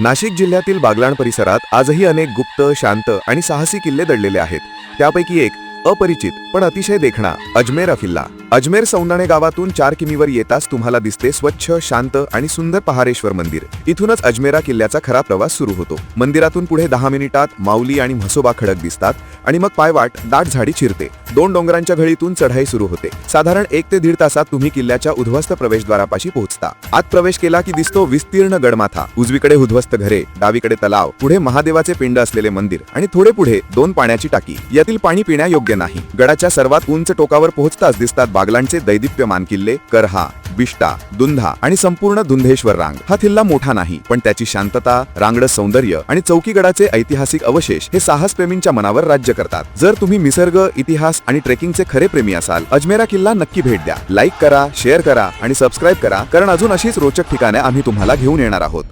नाशिक जिल्ह्यातील बागलाण परिसरात आजही अनेक गुप्त शांत आणि साहसी किल्ले दडलेले आहेत. त्यापैकी एक अपरिचित पण अतिशय देखणा अजमेर किल्ला अजमेर सौंदाणे गावातून चार किमीवर येताच तुम्हाला दिसते स्वच्छ शांत आणि सुंदर पहारेश्वर मंदिर. इथूनच अजमेरा किल्ल्याचा खरा प्रवास सुरू होतो. मंदिरातून पुढे दहा मिनिटात माऊली आणि म्हसोबा खडक दिसतात आणि मग पायवाट दाट झाडी चिरते. दोन डोंगरांच्या घळीतून चढाई सुरू होते. साधारण एक ते दीड तासात तुम्ही किल्ल्याच्या उद्ध्वस्त प्रवेशद्वारापाशी पोहोचता. आत प्रवेश केला की दिसतो विस्तीर्ण गडमाथा. उजवीकडे उद्ध्वस्त घरे डावीकडे तलाव पुढे महादेवाचे पिंड असलेले मंदिर आणि थोडे पुढे दोन पाण्याची टाकी. यातील पाणी पिण्यायोग्य नाही. गडाच्या सर्वात उंच टोकावर पोहोचताच दिसतात बागलांचे दैदिप्यमान किल्ले करहा बिष्टा दुंधा आणि संपूर्ण दुंधेश्वर रांग. हा किल्ला मोठा नाही पण त्याची शांतता रांगड सौंदर्य आणि चौकीगडाचे ऐतिहासिक अवशेष हे साहसप्रेमींच्या मनावर राज्य करतात. जर तुम्ही निसर्ग इतिहास आणि ट्रेकिंगचे खरे प्रेमी असाल अजमेरा किल्ला नक्की भेट द्या. लाईक करा शेअर करा आणि सबस्क्राईब करा कारण अजून अशीच रोचक ठिकाणे आम्ही तुम्हाला घेऊन येणार आहोत.